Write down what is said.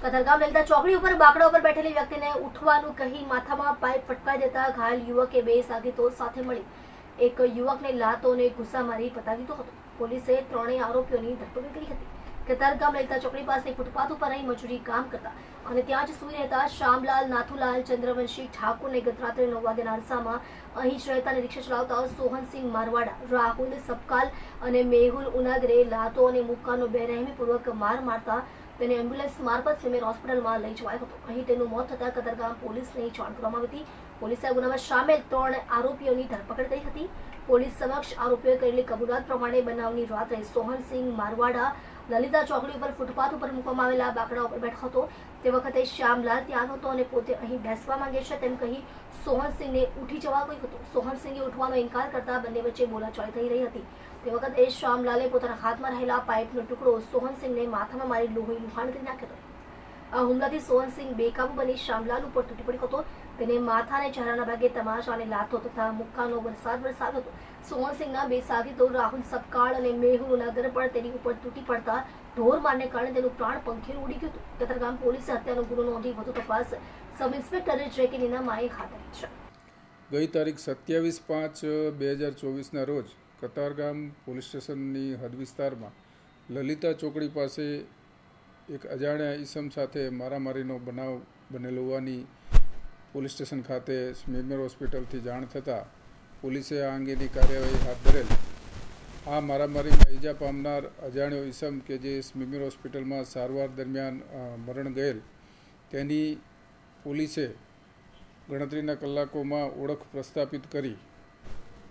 કતારગામ લલિતા ચોકડી ઉપર બાકડા ઉપર બેઠેલી વ્યક્તિને ઉઠવાનું કહી માથામાં પાઇપ ફટકાઈ દેતા ઘાયલ યુવકે બે સાગીતો સાથે મળી. એક યુવકને લાતો અને ગુસ્સા મારી પતાવી હતો. પોલીસે ત્રણેય આરોપીઓની ધરપકડ કરી હતી. કતારગામ લલિતા ચોકડી પાસે ફૂટપાથ ઉપર રહી મજૂરી કામ કરતા અને ત્યાં જ સૂઈ રહેતા શ્યામલાલ, નાથુલાલ, ચંદ્રવંશી ઠાકોરને ગતરાત્રે નવ વાગ્યાના અરસામાં અહીં જ રહેતા રિક્ષા ચલાવતા સોહનસિંહ મારવાડા, રાહુલ સબકાલ અને મેહુલ ઉનાગરે લાતો અને મુક્કાનો બેરહેમીપૂર્વક માર મારતા તેને એમ્બ્યુલન્સ મારફત સિમેર હોસ્પિટલમાં લઈ જવાયો હતો. અહીં તેનું મોત થતાં કતારગામ પોલીસને જાણ કરવામાં આવી હતી. પોલીસે ગુનામાં સામેલ ત્રણ આરોપીઓની ધરપકડ કરી હતી. પોલીસ સમક્ષ આરોપીઓએ કરેલી કબૂલાત પ્રમાણે બનાવની રાત્રે સોહનસિંહ મારવાડા લલિતા ચોકડી ઉપર ફૂટપાથ ઉપર મૂકવામાં આવેલા બાકડા ઉપર બેઠો હતો. તે વખતે શ્યામલાલ ત્યાં હતો અને પોતે અહીં બેસવા માંગે છે તેમ કહી સોહનસિંહને ઉઠી જવા કહ્યું હતું. સોહનસિંહે ઉઠવાનો ઇનકાર કરતા બંને વચ્ચે બોલાચાલી થઈ રહી હતી. તે વખતે શ્યામલાલે પોતાના હાથમાં રહેલા પાઇપનો ટુકડો સોહનસિંહને માથામાં મારી લોહી લુહાણ કરી નાખ્યો હતો. આ હુમલાથી સોહનસિંહ બેકાબુ બની શ્યામલાલ ઉપર તૂટી પડ્યો હતો. તેને માથા અને ચહેરાના ભાગે તમાશા અને લાથો તથા મુક્કાનો વરસાદ વરસાવ્યો હતો. સોહનસિંહના બે સાગીતો રાહુલ સપકાળ અને મેહુલ નગર પણ તેની ઉપર તૂટી પડતા ઢોર મારને કારણે તેનું પ્રાણ પંખીરું ઉડી ગયું હતું. કતરગામ પોલીસે હત્યાનો ગુનો નોંધી વધુ તપાસ સબ ઇન્સ્પેક્ટર જે કે નીનામાએ હાથ ધરી છે. ગઈ તારીખ સત્યાવીસ પાંચ, બે હજાર ચોવીસના રોજ કતારગામ પોલીસ સ્ટેશનની હદ વિસ્તારમાં લલિતા ચોકડી પાસે એક અજાણ્યા ઈસમ સાથે મારામારીનો બનાવ બનેલો હોવાની પોલીસ સ્ટેશન ખાતે સ્મીમેર હોસ્પિટલથી જાણ થતાં પોલીસે આ અંગેની કાર્યવાહી હાથ ધરેલ. આ મારામારીમાં ઈજા પામનાર અજાણ્યો ઈસમ કે જે સ્મીમેર હોસ્પિટલમાં સારવાર દરમિયાન મરણ ગયેલ, તેની પોલીસે ગણતરીના કલાકોમાં ઓળખ પ્રસ્થાપિત કરી